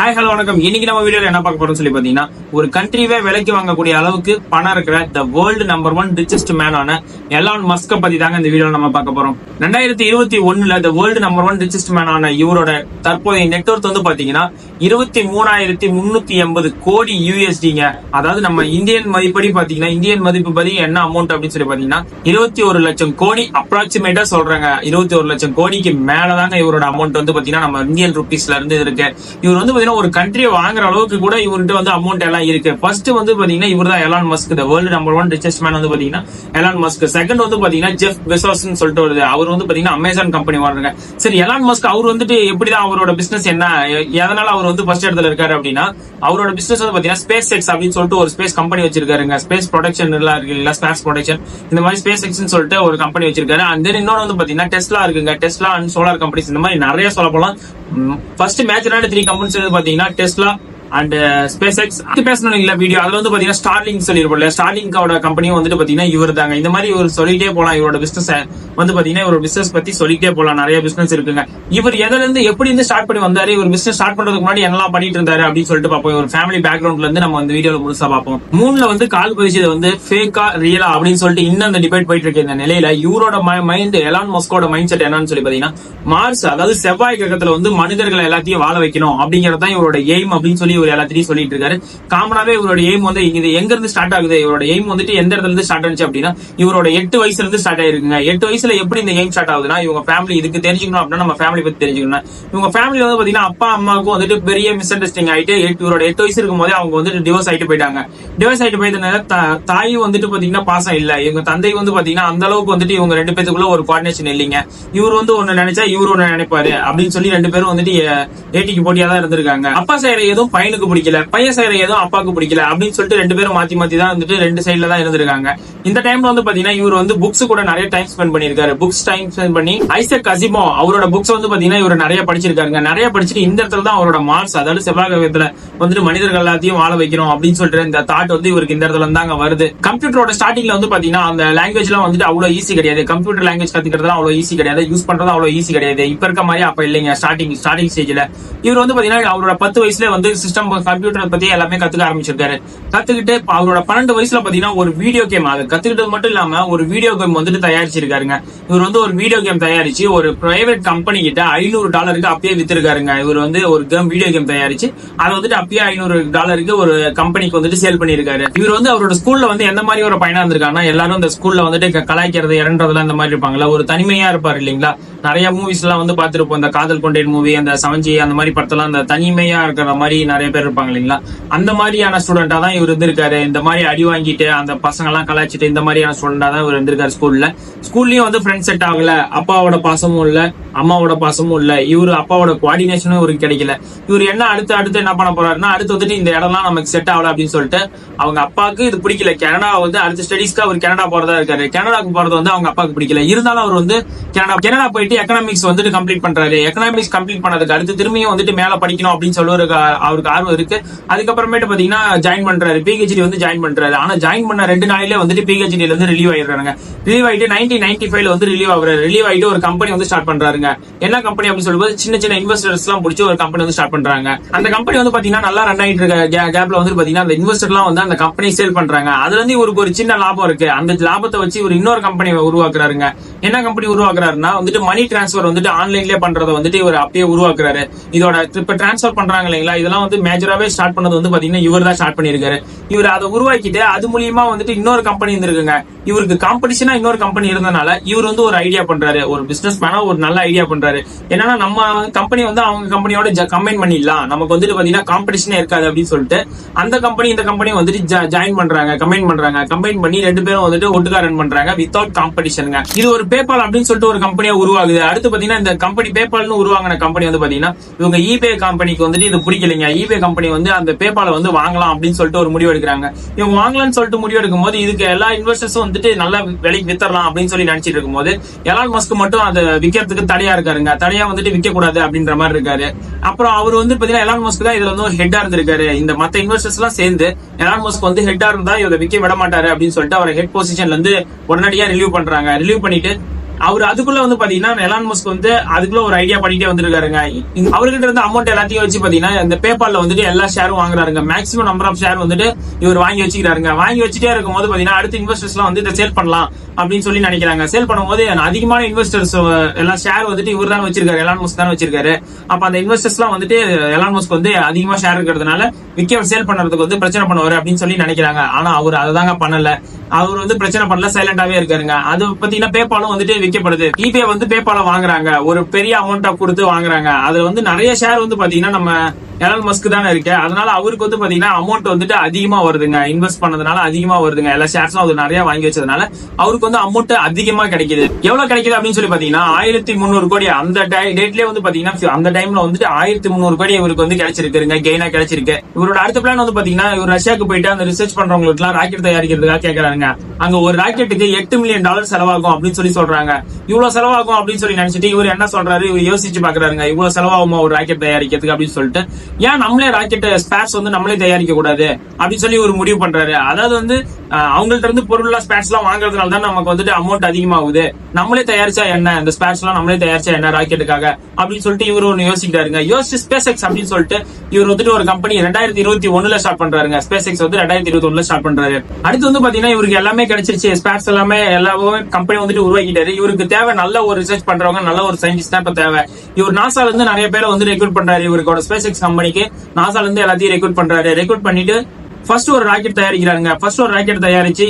Hi hello வணக்கம். இன்னைக்கு நம்ம வீடியோல என்ன பார்க்க போறோம் சொல்லி பாத்தீங்கன்னா ஒரு கண்ட்ரிவே விலைக்கு வாங்கக்கூடிய அளவுக்கு பணம் இருக்கிற the world number one richest மேனான Elon Musk பத்தி தாங்க இந்த வீடியோல நம்ம பார்க்க போறோம். ரெண்டாயிரத்தி இருபத்தி ஒண்ணுல the world number one richest மேனான இவரோட தற்போதைய நெட்ஒர்க் வந்து பாத்தீங்கன்னா இருபத்தி மூணாயிரத்தி முன்னூத்தி எண்பது கோடி யூஎஸ்டிங்க அதாவது நம்ம இந்தியன் மதிப்படி பாத்தீங்கன்னா இந்தியன் மதிப்பு படி என்ன அமௌண்ட் அப்படின்னு சொல்லி பாத்தீங்கன்னா இருபத்தி ஒரு லட்சம் கோடி அப்ராக்சிமேட்டா சொல்றாங்க. இருபத்தி ஒரு லட்சம் கோடிக்கு மேலதாங்க இவரோட அமௌண்ட் வந்து பாத்தீங்கன்னா நம்ம இந்தியன் ருபீஸ்ல இருந்து இருக்கு. இவர் வந்து பாத்தீங்கன்னா ஒரு கண்ட்ரியை வாங்குற அளவுக்கு கூட இவர்கிட்ட வந்து அமௌண்ட் எல்லாம் இருக்கு. ஃபர்ஸ்ட் வந்து பாத்தீங்கன்னா இவர் தான் Elon Musk the world number one richest man வந்து பாத்தீங்கன்னா எலான் மஸ்க் செகண்ட் வந்து பாத்தீங்கன்னா ஜெஃப் பெசோஸ்னு சொல்லிட்டு வருது அவர் வந்து பாத்தீங்கன்னா அமேசான் கம்பெனி வாங்குறாங்க. சரி எலான் மஸ்க் அவர் வந்துட்டு எப்படிதான் அவரோட பிசினஸ் என்ன எதனால அவர் வந்து ஃபர்ஸ்ட் இடத்துல இருக்காரு அப்படின்னா அவரோட பிசினஸ் வந்து பாத்தீங்கன்னா ஸ்பேஸ் எக்ஸ் அப்படின்னு சொல்லிட்டு ஒரு ஸ்பேஸ் கம்பெனி வச்சிருக்காருங்க. ஸ்பேஸ் ப்ரொடக்ஷன் எல்லாம் இருக்கு இல்ல ஸ்பேஸ் ப்ரொடக்ஷன் இந்த மாதிரி ஸ்பேஸ் எக்ஸ்னு சொல்லிட்டு ஒரு கம்பெனி வச்சிருக்காரு. அண்ட் தென் இன்னொன்று வந்து பாத்தீங்கன்னா டெஸ்லா இருக்குங்க. டெஸ்லா அண்ட் சோலார் கம்பெனிஸ் இந்த மாதிரி நிறைய சொல்ல போலாம். ஃபர்ஸ்ட் மேட்சான த்ரீ கம்பெனிஸ் வந்து பாத்தீங்கன்னா டெஸ்லா அண்ட் ஸ்பேஸ் எக்ஸ் பேசணும் இல்ல வீடியோ அதுல வந்து பாத்தீங்கன்னா ஸ்டார்லிங் சொல்லிருப்போம்ல ஸ்டார்லிங்கோட கம்பெனியும் வந்துட்டு பாத்தீங்கன்னா இவர் தாங்க இந்த மாதிரி இவர் சொல்லிட்டே போலாம். இவரோட பிசினஸ் வந்து பாத்தீங்கன்னா இவரோட பிசினஸ் பத்தி சொல்லிட்டே போலாம். நிறைய பிசினஸ் இருக்குங்க. இவர் எதுல இருந்து எப்படி இருந்து ஸ்டார்ட் பண்ணி வந்தாரு? இவர் பிசினஸ் ஸ்டார்ட் பண்றதுக்கு முன்னாடி என்னெல்லாம் பண்ணிட்டு இருந்தாரு அப்படின்னு சொல்லிட்டு பாப்போம் ஒரு ஃபேமிலி பேக்ரவுண்ட்ல இருந்து நம்ம இந்த வீடியோல முழுசா பார்ப்போம். மூணுல வந்து கால் பதிச்சது வந்து ஃபேக்கா ரியலா அப்படின்னு சொல்லிட்டு இன்னும் அந்த டிபேட் போயிட்டு இருக்க இந்த நிலையில. இவரோட மைண்ட் எலான் மஸ்கோட மைண்ட் செட் என்னன்னு சொல்லி பாத்தீங்கன்னா மார்ஸ் அதாவது செவ்வாய் கிரகத்துல வந்து மனிதர்களை எல்லாத்தையும் வாழ வைக்கணும் அப்படிங்கறதான் இவரோட எய்ம் அப்படின்னு சொல்லி இவர் எல்லாத்தையும் சொல்லிட்டு இருக்காரு. காமனாவே இவரோட எய்ம் வந்து இது எங்க இருந்து ஸ்டார்ட் ஆகுது? இவரோட எய்ம் வந்துட்டு எந்த இடத்துல இருந்து ஸ்டார்ட் ஆச்சு அப்படின்னா இவரோட எட்டு வயசுல இருந்து ஸ்டார்ட் ஆயிருக்குங்க. எட்டு வயசுல எப்படி இந்த எய்ம் ஸ்டார்ட் ஆகுதுன்னா இவங்க ஃபேமிலி இதுக்கு தெரிஞ்சுக்கணும் அப்படின்னா நம்ம ஃபேமிலி பத்தி தெரிஞ்சுக்கணும் இவங்க ஃபேமிலி வந்து பாத்தீங்கன்னா அப்பா அம்மாவுக்கும் வந்துட்டு பெரிய மிஸ் அண்டர்ஸ்டிங் ஆயிட்டு எட்டு- இவரோட எட்டு வயசு இருக்கும் போதே அவங்க வந்துட்டு டிவோர்ஸ் ஆயிட்டு போயிட்டாங்க. டிவோர்ஸ் ஆயிட்டு போயிட்டதுனால தாய் தாயும் வந்துட்டு பாத்தீங்கன்னா பாசம் இல்ல. இவங்க தந்தை வந்து பாத்தீங்கன்னா அந்த அளவுக்கு வந்துட்டு இவங்க ரெண்டு பேத்துக்குள்ள ஒரு கோஆர்டினேஷன் இல்லைங்க. இவர் வந்து ஒண்ணு நினைச்சா இவர் ஒண்ணு நினைப்பாரு அப்படின்னு சொல்லி ரெண்டு பேரும் வந்துட்டு ஏட்டிக்கு போட்டியா தான் இருந்திருக்காங்க. அப்பா செய்யற எதுவும் பையனுக்கு பிடிக்கல பையன் செய்யற எதுவும் அப்பாவுக்கு பிடிக்கல அப்படின்னு சொல்லிட்டு ரெண்டு பேரும் மாத்தி மாத்தி தான் வந்துட்டு ரெண்டு சைடுல தான் இருந்திருக்காங்க. இந்த டைம்ல வந்து பாத்தீங்கன்னா இவர் வந்து புக்ஸ் கூட நிறைய டைம் ஸ்பெண்ட் பண்ணிருக்காரு புக்ஸ் டைம் ஸ்பெண்ட் பண்ணி ஐசக் கசிமோ அவரோட புக்ஸ் வந்து பாத்தீங்கன்னா இவர் நிறைய படிச்சிருக்காருங்க. நிறைய படிச்சுட்டு இந்த இடத்துல தான் அவரோட மார்ஸ் அதாவது செவ்வாய்கிரகத்துல வந்துட்டு மனிதர்கள் எல்லாத்தையும் வாழ வைக்கணும் அப்படின்னு சொல்லிட்டு இந்த தாட் வந்து இவருக்கு இந்த இடத்துல இருந்தாங்க வருது. கம்ப்யூட்டரோட ஸ்டார்டிங்ல வந்து பாத்தீங்கன்னா அந்த லாங்குவேஜ் எல்லாம் வந்துட்டு அவ்வளவு ஈஸி கிடையாது. கம்ப்யூட்டர் லாங்குவேஜ் கத்துக்கிறதுலாம் அவ்வளவு ஈஸி கிடையாது. யூஸ் பண்றது அவ்வளவு ஈஸி கிடையாது. இப்ப இருக்க மாதிரி அப்ப இல்லைங்க. ஸ்டார்டிங் ஸ்டார்டிங் ஸ்டேஜ்ல இவர் வந்து பாத்தீங்கன்னா அவரோட பத்து வயசுல வந்து சிஸ்டம் கம்ப்யூட்டரை பத்தி எல்லாமே கத்துக்க ஆரம்பிச்சிருக்காரு. கத்துக்கிட்டு அவரோட பன்னெண்டு வயசுல பாத்தீங்கன்னா ஒரு வீடியோ கேம் அது கத்துக்கிட்டது மட்டும் இல்லாம ஒரு வீடியோ கேம் வந்துட்டு தயாரிச்சிருக்காருங்க. இவர் வந்து ஒரு வீடியோ கேம் தயாரிச்சு ஒரு பிரைவேட் கம்பெனி கிட்ட ஐநூறு டாலருக்கு அப்பயே வித்திருக்காருங்க. இவர் வந்து ஒரு கேம் வீடியோ கேம் தயாரிச்சு அதை வந்துட்டு அப்பயே ஐநூறு டாலருக்கு ஒரு கம்பெனிக்கு வந்துட்டு சேல் பண்ணிருக்காரு இவர் வந்து அவரோட ஸ்கூல்ல வந்து எந்த மாதிரி ஒரு பயணம் இருந்திருக்காருன்னா எல்லாரும் இந்த ஸ்கூல்ல வந்துட்டு க- கலாய்க்கிறது இறன்றதுல இந்த மாதிரி இருப்பாங்களா ஒரு தனிமையா இருப்பாரு இல்லைங்களா? நிறைய மூவிஸ் எல்லாம் வந்து பாத்துருப்போம் இந்த காதல் கொண்டேன் மூவி அந்த சவஞ்சி அந்த மாதிரி படத்தெல்லாம் அந்த தனிமையா இருக்கிற மாதிரி நிறைய பேர் இருப்பாங்க இல்லைங்களா? அந்த மாதிரியான ஸ்டூடெண்டா தான் இவர் இருந்திருக்காரு. இந்த மாதிரி அடி வாங்கிட்டு அந்த பசங்க எல்லாம் கலாய்ச்சிட்டு இந்த மாதிரியான ஸ்டூடெண்டா தான் இவர் இருந்திருக்காரு ஸ்கூல்ல ஸ்கூல்லயும் வந்து ஃப்ரெண்ட் செட் ஆகல. அப்பாவோட பாசமும் இல்லை. அம்மாவோட பாசமும் இல்ல. இவர் அப்பாவோட குவாடினேஷனும் இவருக்கு கிடைக்கல. இவர் என்ன அடுத்து அடுத்து என்ன பண்ண போறாருன்னா அடுத்து வந்துட்டு இந்த இடம்லாம் நமக்கு செட் ஆகல அப்படின்னு சொல்லிட்டு அவங்க அப்பாவுக்கு இது பிடிக்கல. கனடா வந்து அடுத்த ஸ்டடிஸ்க்கு அவர் கனடா போறதா இருக்காரு. கனடாக்கு போறது வந்து அவங்க அப்பாவுக்கு பிடிக்கல. இருந்தாலும் அவர் வந்து கனடா கனடா போயிட்டு எக்கனாமிக்ஸ் வந்துட்டு கம்ப்ளீட் பண்றாரு. எக்கனாமிக்ஸ் கம்ப்ளீட் பண்ணதுக்கு அடுத்து திரும்பியும் வந்துட்டு மேல படிக்கணும் அப்படின்னு சொல்லி ஒரு அவருக்கு ஆர்வம் இருக்கு. அதுக்கப்புறமேட்டு பாத்தீங்கன்னா ஜாயின் பண்றாரு. பிஹெச்டி வந்து ஜாயின் பண்றாரு. ஆனா ஜாயின் பண்ண ரெண்டு நாளிலே வந்துட்டு பிஹெச்டில இருந்து ரிலீவ் ஆயிடுறாங்க ரிலீவ் ஆயிட்டு நைன்டீன் நைன்டி ஃபைவ்ல வந்து ரிலீவ் ஆகுறாரு. ரிலீவ் ஆயிட்டு ஒரு கம்பெனி வந்து ஸ்டார்ட் பண்றாருங்க என்ன கம்பெனி அப்படின்னு சொல்லும்போது சின்ன சின்ன இன்வெஸ்டர்ஸ் எல்லாம் பிடிச்சி ஒரு கம்பெனி வந்து ஸ்டார்ட் பண்றாங்க. அந்த கம்பெனி வந்து பாத்தீங்கன்னா நல்லா ரன் ஆயிட்டு இருக்க கேப்ல வந்து பாத்தீங்கன்னா அந்த இன்வெஸ்டர் எல்லாம் வந்து அந்த கம்பெனி சேல் பண்றாங்க. அதுல இருந்து இவருக்கு ஒரு சின்ன லாபம் இருக்கு. அந்த லாபத்தை வச்சு இவர் இன்னொரு கம்பெனி உருவாக்குறாருங்க. என்ன கம்பெனி உருவாக்குறாருன்னா வந்துட்டு மணி டிரான்ஸ்பர் வந்துட்டு ஆன்லைன்லயே பண்றதை வந்துட்டு இவர் அப்படியே உருவாக்குறாரு. இதோட இப்ப டிரான்ஸ்பர் பண்றாங்க இல்லைங்களா? இதெல்லாம் வந்து மேஜராவே ஸ்டார்ட் பண்ணது வந்து பாத்தீங்கன்னா இவர் தான் ஸ்டார்ட் பண்ணிருக்காரு இவர் அதை உருவாக்கிட்டு அது மூலியமா வந்துட்டு இன்னொரு கம்பெனி இருந்திருக்குங்க. இவருக்கு காம்படிஷனா இன்னொரு கம்பெனி இருந்தனால இவர் வந்து ஒரு ஐடியா பண்றாரு. ஒரு பிசினஸ் மேனா ஒரு நல்ல ஐடியா பண்றாரு. என்னன்னா நம்ம கம்பெனி வந்து அவங்க கம்பெனியோட கம்பைன் பண்ணிடலாம். நமக்கு வந்துட்டு பாத்தீங்கன்னா காம்படிஷனே இருக்காது அப்படின்னு சொல்லிட்டு அந்த கம்பெனி இந்த கம்பெனி வந்துட்டு ஜாயின் பண்றாங்க கம்பைன் பண்றாங்க. கம்பைன் பண்ணி ரெண்டு பேரும் வந்துட்டு ஒட்டுக்கா ரன் பண்றாங்க வித்தவுட் காம்படிஷனுங்க இது ஒரு பேபால் அப்படின்னு சொல்லிட்டு ஒரு கம்பெனியா உருவாகுது அடுத்து பாத்தீங்கன்னா இந்த கம்பெனி பேபால்னு உருவாங்கின கம்பெனி வந்து பாத்தீங்கன்னா இவங்க இபே கம்பெனிக்கு வந்துட்டு இது பிடிக்கலைங்க. இபே கம்பெனி வந்து அந்த பேபால வந்து வாங்கலாம் அப்படின்னு சொல்லிட்டு ஒரு முடிவு எடுக்கிறாங்க. இவங்க வாங்கலாம்னு சொல்லிட்டு முடிவு எடுக்கும் போது இதுக்கு எல்லா இன்வெஸ்டர்ஸும் வந்துட்டு நல்ல விலைக்கு வித்தரலாம் அப்படின்னு சொல்லி நினைச்சிட்டு இருக்கும்போது எலான் மஸ்க் மட்டும் அதை விக்கிறதுக்கு தடையா இருக்காருங்க. தடையா வந்துட்டு விற்க கூடாது அப்படின்ற மாதிரி இருக்காரு. அப்புறம் அவர் வந்து பாத்தீங்கன்னா எலான் மஸ்க் தான் இதுல வந்து ஹெட்டா இருந்திருக்காரு. இந்த மத்த இன்வெஸ்டர்ஸ் எல்லாம் சேர்ந்து எலான் மஸ்க் வந்து ஹெட்டா இருந்தா இவரை விற்க விட மாட்டாரு அப்படின்னு சொல்லிட்டு அவரை ஹெட் பொசிஷன்ல இருந்து உடனடியா ரிலீவ் பண்றாங்க. ரிலீவ் பண்ணிட்டு அவர் அதுக்குள்ள வந்து பாத்தீங்கன்னா எலான் மஸ்க் வந்து அதுக்குள்ள ஒரு ஐடியா பண்ணிட்டே வந்திருக்காருங்க. அவர்கிட்ட இருந்த அமௌண்ட் எல்லாத்தையும் வச்சு பாத்தீங்கன்னா இந்த பேபால்ல வந்துட்டு எல்லா ஷேரும் வாங்குறாருங்க. மேக்ஸிமம் நம்பர் ஆஃப் ஷேர் வந்துட்டு இவர் வாங்கி வச்சுக்கிறாருங்க. வாங்கி வச்சுட்டே இருக்கும்போது பாத்தீங்கன்னா அடுத்த இன்வெஸ்டர்ஸ் எல்லாம் வந்து இதை சேல் பண்ணலாம் அப்படின்னு சொல்லி நினைக்கிறாங்க. சேல் பண்ணும்போது அதிகமான இன்வெஸ்டர்ஸ் எல்லாம் ஷேர் வந்துட்டு இவர் தான் வச்சிருக்காரு. எலான் மஸ்க் தான் வச்சிருக்காரு. அப்ப அந்த இன்வெஸ்டர்ஸ் எல்லாம் வந்துட்டு எலான் மஸ்க் வந்து அதிகமா ஷேர் இருக்கிறதுனால விக்க சேல் பண்றதுக்கு வந்து பிரச்சனை பண்ணுவாரு அப்படின்னு சொல்லி நினைக்கிறாங்க. ஆனா அவர் அதுதாங்க பண்ணல. அவர் வந்து பிரச்சனை பண்ணல சைலண்டாவே இருக்காருங்க. அது பாத்தீங்கன்னா பேபாலும் வந்துட்டு விற்கப்படுது. இபே வந்து பேபால வாங்குறாங்க. ஒரு பெரிய அமௌண்டா கொடுத்து வாங்குறாங்க. அதுல வந்து நிறைய ஷேர் வந்து பாத்தீங்கன்னா நம்ம எலான் மஸ்க் தானே இருக்கு. அதனால அவருக்கு வந்து பாத்தீங்கன்னா அமௌண்ட் வந்துட்டு அதிகமா வருதுங்க. இன்வெஸ்ட் பண்ணதுனால அதிகமா வருதுங்க. எல்லா ஷேர்ஸும் அவர் நிறைய வாங்கி வச்சதுனால அவருக்கு வந்து அமௌண்ட் அதிகமா கிடைக்குது. எவ்வளவு கிடைக்குது அப்படின்னு சொல்லி பாத்தீங்கன்னா ஆயிரத்தி முந்நூறு கோடி அந்த டேட்லயே வந்து பாத்தீங்கன்னா அந்த டைம்ல வந்துட்டு ஆயிரத்தி முந்நூறு கோடி இவருக்கு வந்து கிடைச்சிருக்குங்க கெயினா கிடைச்சிருக்கு. இவரோட அடுத்த பிளான் வந்து பாத்தீங்கன்னா இவர் ரஷ்யாவுக்கு போயிட்டு அந்த ரிசர்ச் பண்றவங்களுக்கு எல்லாம் ராக்கெட் தயாரிக்கிறதுக்காக கேக்குறாங்க அங்க ஒரு ராக்கெட்டுக்கு எட்டு மில்லியன் டாலர் செலவாகும் அப்படின்னு சொல்லி சொல்றாங்க. இவ்வளவு செலவாகும் அப்படின்னு சொல்லி நினைச்சிட்டு இவர் என்ன சொல்றாரு? இவர் யோசிச்சு பாக்குறாருங்க. இவ்வளவு செலவாகுமா ஒரு ராக்கெட் தயாரிக்கிறதுக்கு அப்படின்னு சொல்லிட்டு. ஏன் நம்மளே ராக்கெட் ஸ்பேர்ஸ் வந்து நம்மளே தயாரிக்க கூடாது? அப்படின்னு சொல்லி ஒரு முடிவு பண்றாரு. அதாவது வந்து அவங்கள்ட்ட இருந்து பொருள் ஸ்பேர்ஸ் எல்லாம் வாங்குறதுனால தான் நமக்கு வந்துட்டு அமௌண்ட் அதிகமாகுது. நம்மளே தயாரிச்சா என்ன? இந்த ஸ்பேர்ஸ் எல்லாம் நம்மளே தயாரிச்சா என்ன ராக்கெட்டுக்காக? அப்படின்னு சொல்லிட்டு இவர் ஒன்னு யோசிக்கிறாருங்க. யோசிச்சு ஸ்பேஸ் எக்ஸ் அப்படின்னு சொல்லிட்டு இவர் வந்துட்டு ஒரு கம்பெனி ரெண்டாயிரத்தி இருபத்தி ஒண்ணுல ஸ்டார்ட் பண்றாருங்க. ஸ்பேஸ் எக்ஸ் வந்து ரெண்டாயிரத்தி இருபத்தி ஒண்ணுல ஸ்டார்ட் பண்றாரு. அடுத்து வந்து பாத்தீங்கன்னா இவருக்கு இவருக்கு எல்லாமே கிடைச்சிருச்சு. ஸ்பேர்ஸ் எல்லாமே எல்லாமே கம்பெனி வந்துட்டு உருவாக்கிட்டாரு. இவருக்கு தேவை நல்ல ஒரு ரிசர்ச் பண்றவங்க நல்ல ஒரு சயின்டிஸ்ட் தான் இப்ப தேவை. இவர் நாசால இருந்து நிறைய பேரை வந்து ரெக்ரூட் பண்றாரு. இவருக்கோட ஸ்பேஸ் எக்ஸ் கம்பெனிக்கு நாசால இருந்து எல்லாத்தையும் ரெக்ரூட் பண்றாரு. ரெக்ரூட் பண்ணிட்டு ஃபர்ஸ்ட் ஒரு ராக்கெட் தயாரிக்கிறாங்க. ஃபர்ஸ்ட் ஒரு ராக்கெட் தயாரிச்சு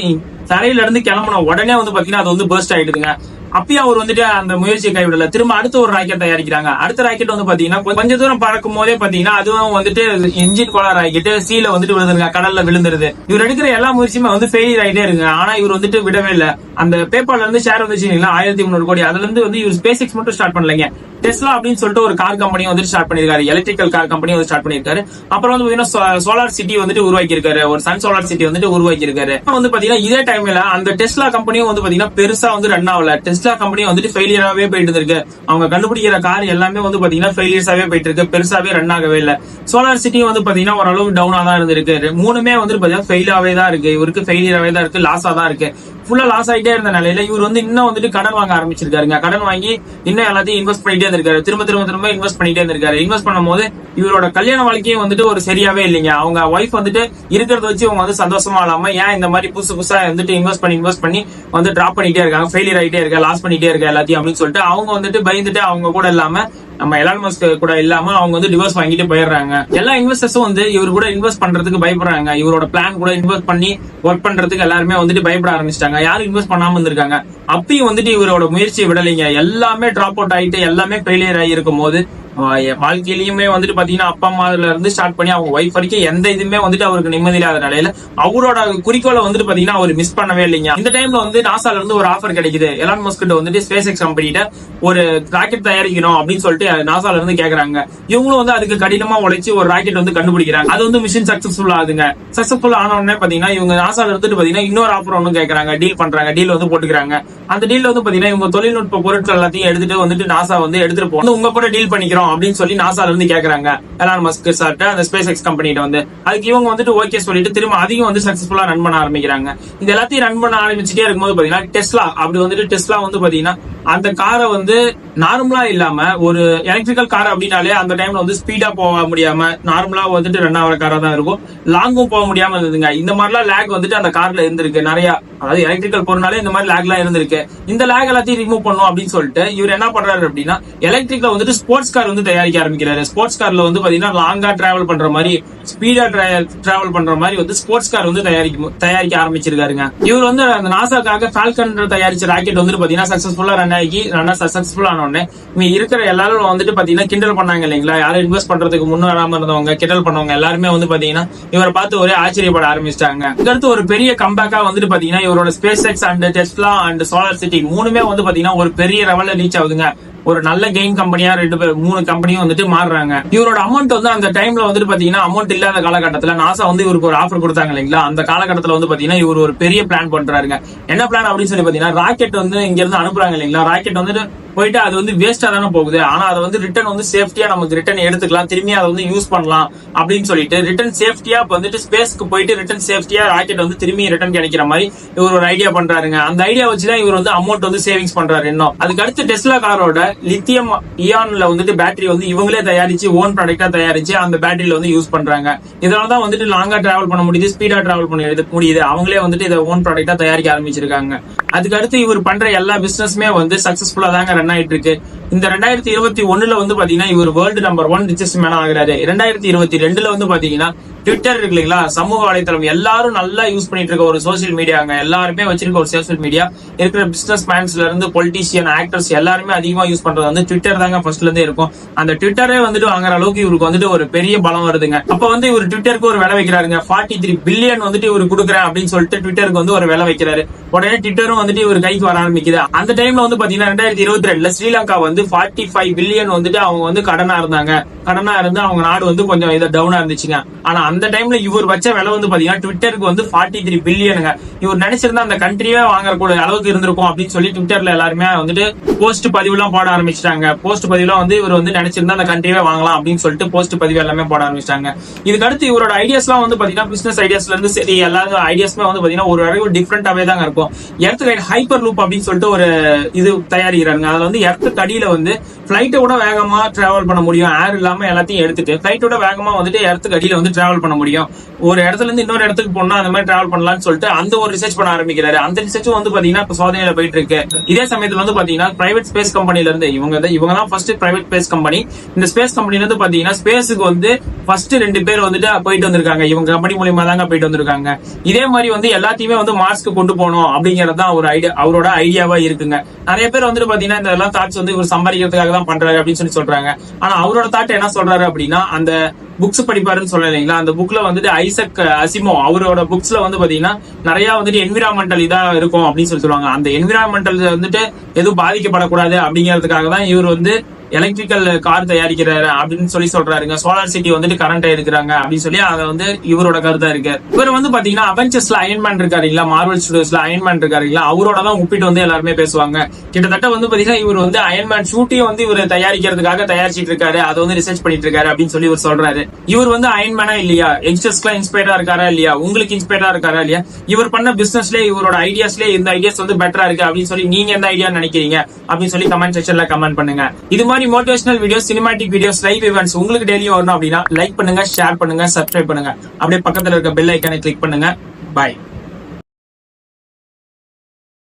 தரையில இருந்து கிளம்புன உடனே வந்து பாத்தீங்கன்னா அது வந்து பர்ஸ்ட் ஆயிடுதுங்க. அப்பயும் அவர் வந்துட்டு அந்த முயற்சியை கைவிடல. திரும்ப அடுத்த ஒரு ராக்கெட் தயாரிக்கிறாங்க. அடுத்த ராக்கெட் வந்து பாத்தீங்கன்னா கொஞ்ச- தூரம் பறக்கும் போதே பாத்தீங்கன்னா அதுவும் வந்துட்டு இன்ஜின் கோளார் ஆகிட்டு சீல வந்துட்டு விழுந்துருங்க கடல்ல விழுந்துருது. இவர் எடுக்கிற எல்லா முயற்சியுமே வந்து ஃபெயிலியர் ஆகிட்டே இருக்கு ஆனா இவர் வந்துட்டு விடவே இல்ல. அந்த பேப்பர்ல இருந்து ஷேர் வந்துச்சு ஆயிரத்தி முந்நூறு கோடி. அதுல இருந்து வந்து இவர் ஸ்பேசிக்ஸ் மட்டும் ஸ்டார்ட் பண்ணலங்க. டெஸ்லா அப்படின்னு சொல்லிட்டு ஒரு கார் கம்பெனி வந்து ஸ்டார்ட் பண்ணிருக்காரு எலக்ட்ரிக்கல் கார் கம்பெனி வந்து ஸ்டார்ட் பண்ணிருக்காரு அப்புறம் வந்து பாத்தீங்கன்னா சோலார் சிட்டி வந்துட்டு உருவாக்கி இருக்காரு ஒரு சன் சோலார் சிட்டி வந்துட்டு உருவாக்கி இருக்காரு வந்து பாத்தீங்கன்னா இதே டைம்ல அந்த டெஸ்லா கம்பெனியும் வந்து பாத்தீங்கன்னா பெருசா வந்து ரன் ஆகல. டெஸ்லா கம்பெனி வந்துட்டு ஃபெயிலியராகவே போயிட்டு இருக்கு. அவங்க கண்டுபிடிக்கிற கார் எல்லாமே வந்து பாத்தீங்கன்னா ஃபெயிலியர்ஸாவே போயிட்டு இருக்கு. பெருசாவே ரன் ஆகவே இல்லை. சோலார் சிட்டி வந்து பாத்தீங்கன்னா ஓரளவு டவுனா தான் இருந்திருக்கு. மூணுமே வந்துட்டு பாத்தீங்கன்னா ஃபெயிலாவே தான் இருக்கு. இவருக்கு ஃபெயிலியராகவே தான் இருக்கு. லாஸா தான் இருக்கு. ஃபுல்லா லாஸ் ஆயிட்டே இருந்த நிலையில இவர் வந்து இன்னும் வந்துட்டு கடன் வாங்க ஆரம்பிச்சிருக்காருங்க. கடன் வாங்கி இன்னும் எல்லாத்தையும் இன்வெஸ்ட் பண்ணிட்டே இருந்திருக்காரு. திரும்ப திரும்ப திரும்ப இன்வெஸ்ட் பண்ணிட்டே இருந்திருக்காரு. இன்வெஸ்ட் பண்ணும்போது இவரோட கல்யாண வாழ்க்கையும் வந்துட்டு ஒரு சரியாவே இல்லைங்க. அவங்க ஒய்ஃப் வந்துட்டு இருக்கிறத வச்சு அவங்க வந்து சந்தோஷமா இல்லாம ஏன் இந்த மாதிரி புதுசு புதுசா வந்துட்டு இன்வெஸ்ட் பண்ணி இன்வெஸ்ட் பண்ணி வந்து டிராப் பண்ணிட்டே இருக்காங்க. ஃபெயிலியர் ஆகிட்டே இருக்க லாஸ் பண்ணிட்டே இருக்க எல்லாத்தையும் அப்படின்னு சொல்லிட்டு அவங்க வந்துட்டு பயந்துட்டு அவங்க கூட இல்லாம நம்ம எலான் மஸ்க் கூட இல்லாம அவங்க வந்து டிவோர்ஸ் வாங்கிட்டு போயிடுறாங்க. எல்லா இன்வெஸ்டர்ஸும் வந்து இவர் கூட இன்வெஸ்ட் பண்றதுக்கு பயப்படுறாங்க. இவரோட பிளான் கூட இன்வெஸ்ட் பண்ணி ஒர்க் பண்றதுக்கு எல்லாருமே வந்துட்டு பயப்பட ஆரம்பிச்சிட்டாங்க. யாரும் இன்வெஸ்ட் பண்ணாம இருந்திருக்காங்க. அப்பயும் வந்துட்டு இவரோட முயற்சியை விடலைங்க. எல்லாமே டிராப் அவுட் ஆயிட்டு எல்லாமே ஃபெயிலியர் ஆகி இருக்கும் போது ஆஹ் வாழ்க்கையிலயுமே வந்துட்டு பாத்தீங்கன்னா அப்பா அம்மால இருந்து ஸ்டார்ட் பண்ணி அவங்க ஒய்ஃப் வரைக்கும் எந்த இதுவுமே வந்துட்டு அவருக்கு நிம்மதி இல்லாத நிலையில அவரோட குறிக்கோளை வந்துட்டு பாத்தீங்கன்னா அவர் மிஸ் பண்ணவே இல்லைங்க. இந்த டைம்ல வந்து நாசால இருந்து ஒரு ஆஃபர் கிடைக்குது. எலான் மஸ்க் வந்துட்டு ஸ்பேஸ் எக்ஸ் கம்பெனிட்ட ஒரு ராக்கெட் தயாரிக்கணும் அப்படின்னு சொல்லிட்டு நாசால இருந்து கேக்குறாங்க. இவங்களும் வந்து அதுக்கு கடினமா உழைச்சு ஒரு ராக்கெட் வந்து கண்டுபிடிக்கிறாங்க. அது வந்து மிஷின் சக்சஸ்ஃபுல் ஆகுதுங்க. சக்சஸ்ஃபுல் ஆன உடனே பாத்தீங்கன்னா இவங்க நாசால இருந்துட்டு பாத்தீங்கன்னா இன்னொரு ஆஃபர் ஒன்று கேக்குறாங்க. டீல் பண்றாங்க. டீல் வந்து போட்டுக்கிறாங்க. அந்த டீல் வந்து பாத்தீங்கன்னா இவங்க தொழில்நுட்ப பொருட்கள் எல்லாத்தையும் எடுத்துட்டு வந்துட்டு நாசா வந்து எடுத்துட்டு போகணும் உங்க கூட டீல் பண்ணிக்கிறோம். அப்படின்னு சொல்லி நாசால இருந்து கேக்குறாங்க. எலான் மஸ்க் சார்ட்ட அந்த ஸ்பேஸ் எக்ஸ் கம்பெனிட்ட வந்து. அதுக்கு இவங்க வந்துட்டு ஓகே சொல்லிட்டு திரும்ப அதிகம் வந்து சக்சஸ்ஃபுல்லா ரன் பண்ண ஆரம்பிக்கிறாங்க. இது எல்லாத்தையும் ரன் பண்ண ஆரம்பிச்சுட்டே இருக்கும்போது பாத்தீங்கன்னா டெஸ்லா அப்படி வந்துட்டு டெஸ்லா வந்து பாத்தீங்கன்னா அந்த காரை வந்து நார்மலா இல்லாம ஒரு எலக்ட்ரிக்கல் கார் அப்படின்னாலே அந்த டைம்ல வந்து ஸ்பீடா போக முடியாம நார்மலா வந்துட்டு ரன் ஆகிற காரா தான் இருக்கும். லாங்கும் போக முடியாம இருந்ததுங்க. இந்த மாதிரிலாம் லேக் வந்துட்டு அந்த கார்ல இருந்திருக்கு. நிறைய அதாவது எலக்ட்ரிக்கல் போறனாலே இந்த மாதிரி லேக் எல்லாம் இருந்திருக்கு. இந்த லேக் எல்லாத்தையும் ரிமூவ் பண்ணும் அப்படின்னு சொல்லிட்டு இவர் என்ன பண்றாரு அப்படின்னா எலக்ட்ரிக்ல வந்துட்டு ஸ்போர்ட்ஸ் கார் வந்து தயாரிக்க ஆரம்பிக்கிறாரு. ஸ்போர்ட்ஸ் கார்ல வந்து பாத்தீங்கன்னா லாங்கா டிராவல் பண்ற மாதிரி ஸ்பீடா டிராவல் பண்ற மாதிரி வந்து ஸ்போர்ட்ஸ் கார் வந்து தயாரிக்க தயாரிக்க ஆரம்பிச்சிருக்காருங்க. இவர் வந்து அந்த நாசாக்காக ஃபால்கன் தயாரிச்ச ராக்கெட் வந்து பாத்தீங்கன்னா சக்சஸ்ஃபுல்லா ரன் ஆகி நல்லா சக்சஸ்ஃபுல் ஆனோடனே இவங்க இருக்கிற எல்லாரும் வந்துட்டு பாத்தீங்கன்னா கிண்டல் பண்ணாங்க இல்லைங்களா? யாரும் இன்வெஸ்ட் பண்றதுக்கு முன்ன வராம இருந்தவங்க கிண்டல் பண்ணவங்க எல்லாருமே வந்து பாத்தீங்கன்னா இவரை பார்த்து ஒரே ஆச்சரியப்பட ஆரம்பிச்சிட்டாங்க. அடுத்து ஒரு பெரிய கம்பேக்கா வந்துட்டு பாத்தீங்கன்னா இவரோட SpaceX and Tesla and Solar City மூணுமே வந்து பாத்தீங்கன்னா ஒரு பெரிய லெவல்ல ரீச் ஆகுதுங்க. ஒரு நல்ல கெயின் கம்பெனியா ரெண்டு பேர் மூணு கம்பெனியும் வந்துட்டு மாறுறாங்க. இவரோட அமௌண்ட் வந்து அந்த டைம்ல வந்துட்டு பாத்தீங்கன்னா அமௌண்ட் இல்லாத காலகட்டத்துல நாசா வந்து இவருக்கு ஒரு ஆஃபர் கொடுத்தாங்க இல்லைங்களா? அந்த காலகட்டத்துல வந்து பாத்தீங்கன்னா இவர் ஒரு பெரிய பிளான் பண்றாருங்க. என்ன பிளான் அப்படின்னு சொல்லி பாத்தீங்கன்னா ராக்கெட் வந்து இங்க இருந்து அனுப்புறாங்க இல்லைங்களா? ராக்கெட் வந்துட்டு போயிட்டு அது வந்து வேஸ்டா தானே போகுது. ஆனா அதை வந்து ரிட்டர்ன் வந்து சேஃப்டியா நமக்கு ரிட்டர்ன் எடுத்துக்கலாம். திரும்பி அதை வந்து யூஸ் பண்ணலாம் அப்படின்னு சொல்லிட்டு ரிட்டர்ன் சேஃப்டியா வந்துட்டு ஸ்பேஸ்க்கு போயிட்டு ரிட்டர்ன் சேஃப்டியா ராக்கெட் வந்து திரும்பி ரிட்டர்ன் கிடைக்கிற மாதிரி இவர் ஒரு ஐடியா பண்றாருங்க. அந்த ஐடியா வச்சுதான் இவர் வந்து அமௌண்ட் வந்து சேவிங்ஸ் பண்றாரு இன்னும். அதுக்கு அடுத்து டெஸ்லா காரோட லித்தியம் இயான்ல வந்துட்டு பேட்டரி வந்து இவங்களே தயாரிச்சு ஓன் ப்ராடக்டா தயாரிச்சு அந்த பேட்டரியில வந்து யூஸ் பண்றாங்க. இதனால தான் வந்துட்டு லாங்கா டிராவல் பண்ண முடியுது ஸ்பீடா டிராவல் பண்ண முடியுது. அவங்களே வந்துட்டு இதை ஓன் ப்ராடக்டா தயாரிக்க ஆரம்பிச்சிருக்காங்க. அதுக்கு அடுத்து இவர் பண்ற எல்லா பிசினஸ்மே வந்து சக்சஸ்ஃபுல்லா தாங்க ரன் ஆயிட்டு இருக்கு இந்த ரெண்டாயிரத்தி இருபத்தி ஒண்ணுல வந்து பாத்தீங்கன்னா இவர் வேர்ல்டு நம்பர் ஒன் ரிச்சஸ்ட் மேனா ஆகிறாரு. ரெண்டாயிரத்தி இருபத்தி ரெண்டுல வந்து பாத்தீங்கன்னா ட்விட்டர் இருக்கு இல்லைங்களா? சமூக வலைத்தளம். எல்லாரும் நல்லா யூஸ் பண்ணிட்டு இருக்க ஒரு சோசியல் மீடியாங்க எல்லாருமே வச்சிருக்க ஒரு சோசியல் மீடியா இருக்கிற பிசினஸ் மேன்ஸ்ல இருந்து பொலிட்டீஷியன் ஆக்டர்ஸ் எல்லாருமே அதிகமா யூஸ் பண்றது வந்து ட்விட்டர் தாங்க ஃபர்ஸ்ட்ல இருந்தே இருக்கும். அந்த ட்விட்டரே வந்துட்டு வாங்குற அளவுக்கு இவருக்கு வந்துட்டு ஒரு பெரிய பலம் வருதுங்க. அப்ப வந்து இவர் ட்விட்டருக்கு ஒரு விலை வைக்கிறாருங்க. ஃபார்ட்டி த்ரீ பில்லியன் வந்துட்டு இவர் கொடுக்குறேன் அப்படின்னு சொல்லிட்டு ட்விட்டருக்கு வந்து ஒரு விலை வைக்கிறாரு. உடனே ட்விட்டரும் வந்துட்டு இவர் கைக்கு வர ஆரம்பிக்குது. அந்த டைம்ல வந்து பாத்தீங்கன்னா ரெண்டாயிரத்தி இருபத்தி ரெண்டுல ஸ்ரீலங்கா வந்து ஃபார்ட்டி ஃபைவ் பில்லியன் வந்துட்டு அவங்க வந்து கடனா இருந்தாங்க. கடனா இருந்து அவங்க நாடு வந்து கொஞ்சம் இதை டவுனா இருந்துச்சுங்க. ஆனா அந்த டைம்ல இவர் வச்ச விலை வந்து பாத்தீங்கன்னா ட்விட்டருக்கு வந்து ஃபார்ட்டி த்ரீ பில்லியனுங்க இவர் நினைச்சிருந்தா அந்த கண்ட்ரியே வாங்கக்கூடிய அளவுக்கு இருந்திருக்கும் அப்படின்னு சொல்லி ட்விட்டர்ல எல்லாருமே வந்துட்டு போஸ்ட் பதிவுலாம் போட ஆரம்பிச்சிட்டாங்க. போஸ்ட் பதிவுலாம் வந்து இவர் வந்து நினைச்சிருந்தா அந்த கண்ட்ரியே வாங்கலாம் அப்படின்னு சொல்லிட்டு போஸ்ட் பதிவு எல்லாமே போட ஆரம்பிச்சிட்டாங்க. இதுக்கு அடுத்து இவரோட ஐடியாஸ்லாம் வந்து பாத்தீங்கன்னா பிசினஸ் ஐடியாஸ்ல இருந்து சரி எல்லா ஐடியாஸ்மே வந்து பாத்தீங்கன்னா ஒரு அளவு டிஃப்ரெண்டாவே தாங்க இருக்கும். எர்த் கைட் ஹைப்பர் லூப் அப்படின்னு சொல்லிட்டு ஒரு இது தயாரிக்கிறாங்க அதுல வந்து எர்த்து தடியில வந்து பிளைட்டை விட வேகமா டிராவல் பண்ண முடியும். ஏர் இல்லாம எல்லாத்தையும் எடுத்துட்டு பிளைட்டோட வேகமா வந்துட்டு எர்த்துக்கு அடியில வந்து டிராவல் பண்ண முடியும். ஒரு இடத்துல இருந்து இன்னொரு இடத்துக்கு போனா அந்த மாதிரி டிராவல் பண்ணலாம்னு சொல்லிட்டு அந்த ஒரு ரிசர்ச் பண்ண ஆரம்பிக்கிறாரு. அந்த ரிசர்ச்சும் வந்து பாத்தீங்கன்னா இப்ப சோதனையில போயிட்டு இருக்கு இதே சமயத்துல வந்து பாத்தீங்கன்னா பிரைவேட் ஸ்பேஸ் கம்பெனில இருந்து இவங்க இவங்க தான் ஃபர்ஸ்ட் பிரைவேட் ஸ்பேஸ் கம்பெனி இந்த ஸ்பேஸ் கம்பெனில இருந்து பாத்தீங்கன்னா ஸ்பேஸுக்கு வந்து ஃபர்ஸ்ட் ரெண்டு பேர் வந்துட்டு போயிட்டு வந்திருக்காங்க. இவங்க கம்பெனி மூலியமா தாங்க போயிட்டு வந்திருக்காங்க. இதே மாதிரி வந்து எல்லாத்தையுமே வந்து மார்க்ஸ்க்கு கொண்டு போகணும் அப்படிங்கறது தான் ஒரு ஐடியா அவரோட ஐடியாவா இருக்குங்க. நிறைய பேர் வந்துட்டு பாத்தீங்கன்னா இந்த எல்லாம் தாட்ஸ் வந்து இவர் சம்பாதிக்கிறதுக்காக தான் பண்றாரு அப்படின்னு சொல்லி சொல்றாங்க. ஆனா அவரோட தாட் என்ன சொல்றாரு அப்படின்னா அந்த புக்ஸ் படிப்பாருன்னு சொல்ல இல்லைங்களா அந்த புக்ல வந்துட்டு ஐசக் அசிமோ அவரோட புக்ஸ்ல வந்து பாத்தீங்கன்னா நிறைய வந்துட்டு என்விரான்மெண்டல் இதா இருக்கும் அப்படின்னு சொல்லி சொல்லுவாங்க. அந்த என்விரான்மெண்டல் வந்துட்டு எதுவும் பாதிக்கப்படக்கூடாது அப்படிங்கிறதுக்காக தான் இவர் வந்து எலக்ட்ரிக்கல் கார் தயாரிக்கிறாரு அப்படின்னு சொல்லி சொல்றாருங்க. சோலார் சிட்டி வந்துட்டு கரண்ட் எடுக்கிறாங்க அப்படின்னு சொல்லி அதை வந்து இவரோட கருத்தா இருக்கு இவர் வந்து பாத்தீங்கன்னா அவெஞ்சர்ஸ்ல அயன்மேன் இருக்காரு இல்ல மார்வல் ஸ்டுடியோஸ்ல அயன்மேன் இருக்காரு இல்ல அவரோட தான் ஒப்பிட்டு வந்து எல்லாருமே பேசுவாங்க. கிட்டத்தட்ட வந்து பாத்தீங்கன்னா இவர் வந்து அயன்மேன் ஷூட்டையும் வந்து இவர் தயாரிக்கிறதுக்காக தயாரிச்சிட்டு இருக்காரு. அதை வந்து ரிசர்ச் பண்ணிட்டு இருக்காரு அப்படின்னு சொல்லி இவர் சொல்றாரு. இவர் வந்து அயன்மேனா இல்லையா? யங்ஸ்டர்ஸ்க்குலாம் இன்ஸ்பயரா இருக்காரா இல்லையா? உங்களுக்கு இன்ஸ்பயரா இருக்காரா இல்லையா? இவர் பண்ண பிசினஸ்ல இவரோட ஐடியாஸ்ல இந்த ஐடியாஸ் வந்து பெட்டரா இருக்கு அப்படின்னு சொல்லி நீங்க எந்த ஐடியா நினைக்கிறீங்க? அப்படின்னு சொல்லி கமெண்ட் செக்ஷன்ல கமெண்ட் பண்ணுங்க. இது மாதிரி மாதிரி motivational videos cinematic videos live events உங்களுக்கு டெய்லியும் வரணும் அப்படின்னா லைக் பண்ணுங்க ஷேர் பண்ணுங்க சப்ஸ்கிரைப் பண்ணுங்க. அப்படியே பக்கத்துல இருக்க பெல் ஐக்கானை கிளிக் பண்ணுங்க. பாய்